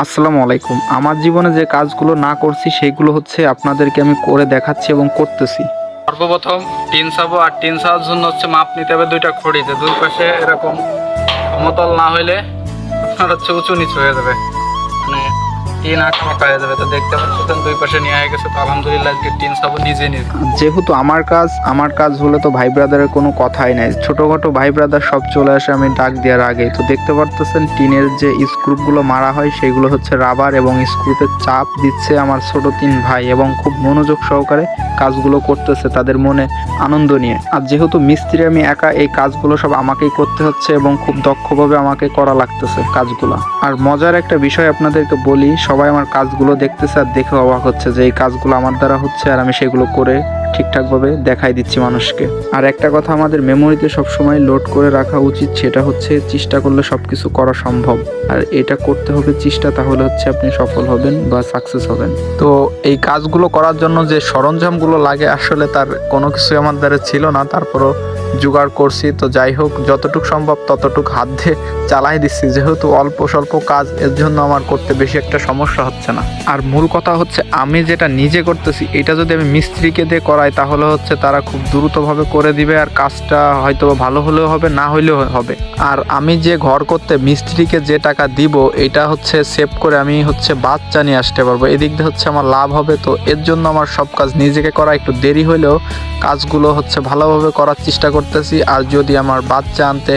আসসালামু আলাইকুম। আমার জীবনে যে কাজগুলো না করছি, সেগুলো হচ্ছে আপনাদেরকে আমি করে দেখাচ্ছি এবং করতেছি। সর্বপ্রথম টিন সাবো আর টিন সাবার জন্য হচ্ছে মাপ নিতে হবে দুইটা খড়িতে। দুই পাশে এরকম সমতল না হইলে আপনার হচ্ছে উঁচু নিচু হয়ে যাবে। টিন আঁকা হয়ে যাবে তো দেখতে পাচ্ছেন দুই পাশে নিয়ে গেছে তো আলহামদুলিল্লাহ আজকে টিন সাবো নিজে নিজে যেহেতু আমার কাজ আমার কাজ হলে তো ভাই ব্রাদারের কোনো কথাই নাই। ছোটোখাটো ভাই ব্রাদার সব চলে আসে আমি ডাক দেওয়ার আগে তো দেখতে পারতেছেন, টিনের যে স্ক্রুপগুলো মারা হয়, সেগুলো হচ্ছে রাবার এবং স্ক্রুপের চাপ দিচ্ছে আমার ছোট তিন ভাই এবং খুব মনোযোগ সহকারে কাজগুলো করতেছে তাদের মনে আনন্দ নিয়ে। আর যেহেতু মিস্ত্রি আমি একা, এই কাজগুলো সব আমাকেই করতে হচ্ছে এবং খুব দক্ষভাবে আমাকে করা লাগতেছে কাজগুলো। আর মজার একটা বিষয় আপনাদেরকে বলি সবাই আমার কাজগুলো দেখতেছে আর দেখে অবাক হচ্ছে যে এই কাজগুলো আমার দ্বারা হচ্ছে আর আমি সেগুলো করে ঠিকঠাকভাবে দেখাই দিচ্ছি মানুষকে। আর একটা কথা আমাদের মেমোরিতে সবসময় লোড করে রাখা উচিত, সেটা হচ্ছে চেষ্টা করলে সব কিছু করা সম্ভব। আর এটা করতে হবে চেষ্টা, তাহলে হচ্ছে আপনি সফল হবেন বা সাকসেস হবেন। তো এই কাজগুলো করার জন্য যে সরঞ্জামগুলো লাগে, আসলে তার কোনো কিছুই আমার দ্বারা ছিল না। তারপরও জোগাড় করছি। তো যাই হোক, যতটুকু সম্ভব ততটুকু হাত দিয়ে চালাই দিচ্ছি। যেহেতু অল্প স্বল্প কাজ, এর জন্য আমার করতে বেশি একটা সমস্যা হচ্ছে না। আর মূল কথা হচ্ছে, আমি যেটা নিজে করতেছি, এটা যদি আমি মিস্ত্রিকে দিয়ে করাই, তাহলে হচ্ছে তারা খুব দ্রুতভাবে করে দিবে আর কাজটা হয়তো ভালো হলেও হবে, না হলেও হবে। আর আমি যে ঘর করতে মিস্ত্রিকে যে টাকা দিব, এটা হচ্ছে সেভ করে আমি হচ্ছে বাচ্চা নিয়ে আসতে পারব। এদিক দিয়ে হচ্ছে আমার লাভ হবে, তো এর জন্য আমার সব কাজ নিজেকে করা একটু দেরি হলেও কাজগুলো হচ্ছে ভালোভাবে করার চেষ্টা করতেছি আর যদি আমার বাচ্চা আনতে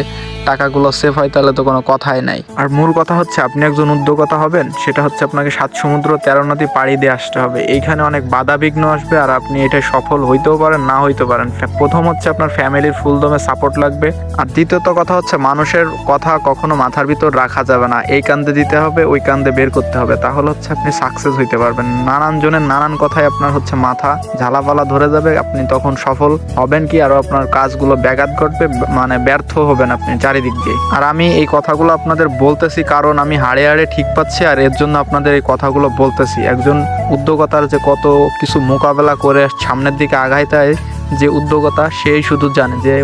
টাকাগুলো সেভ হয়, তাহলে তো কোনো কথাই নাই। আর মূল কথা হচ্ছে, আপনি একজন উদ্যোক্তা হবেন, সেটা হচ্ছে আপনাকে সাত সমুদ্র, তেরো নদী পাড়ি দিয়ে আসতে হবে। এইখানে অনেক বাধা বিঘ্ন আসবে, আর আপনি এটা সফল হইতেও পারেন, না হইতে পারেন। প্রথম হচ্ছে আপনার ফ্যামিলির ফুলদমে সাপোর্ট লাগবে। আর দ্বিতীয়ত কথা হচ্ছে, মানুষের কথা কখনো মাথার ভিতর রাখা যাবে না। এই কান্দে দিতে হবে, ওই কান্দে বের করতে হবে। তাহলে হচ্ছে আপনি সাকসেস হইতে পারবেন। নানান জনের নানান কথায় আপনার হচ্ছে মাথা ঝালাপালা ধরে যাবে। আপনি তখন সফল হবেন কি? আরও আপনার কাজগুলো ব্যাঘাত ঘটবে মানে ব্যর্থ হবেন আপনি। চারিদিক দিয়ে আর আমি এই কথাগুলো আপনাদের বলতেছি কারণ আমি হাড়ে হাড়ে ঠিক পাচ্ছি আর এর জন্য আপনাদের এই কথাগুলো বলতেছি। একজন উদ্যোগতার যে কত কিছু মোকাবেলা করে সামনের দিকে আগাইতে হয় যে উদ্যোগতা সেই শুধু জানে যে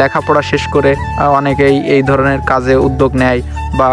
লেখাপড়া শেষ করে অনেকেই এই ধরনের কাজে উদ্যোগ নেয় বা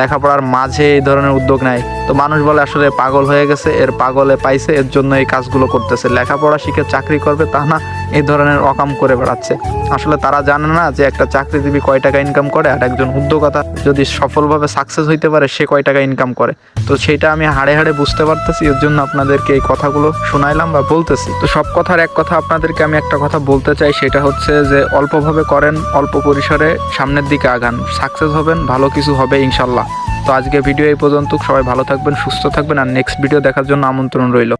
লেখাপড়ার মাঝে এই ধরনের উদ্যোগ নেয়। তো মানুষ বলে আসলে পাগল হয়ে গেছে, এর পাগলে পাইছে, এর জন্য এই কাজগুলো করতেছে। লেখাপড়া শিখে চাকরি করবে তা না, এই ধরনের অকাম করে বেড়াচ্ছে। আসলে তারা জানে না যে একটা চাকরিজীবী কয় টাকা ইনকাম করে আর একজন উদ্যোগতা যদি সফলভাবে সাকসেস হইতে পারে, সে কয় টাকা ইনকাম করে। তো সেটা আমি হাড়ে হাড়ে বুঝতে পারতেছি, এর জন্য আপনাদেরকে এই কথাগুলো শোনাইলাম বা বলতেছি। তো সব কথার এক কথা আপনাদেরকে আমি একটা কথা বলতে চাই, সেটা হচ্ছে যে অল্পভাবে করেন, অল্প পরিসরে সামনের দিকে আগান। সাকসেস হবেন, ভালো কিছু হবে, ইনশাল্লাহ। তো আজকে ভিডিও এই পর্যন্ত। সবাই ভালো থাকবেন, সুস্থ থাকবেন, আর নেক্সট ভিডিও দেখার জন্য আমন্ত্রণ রইল।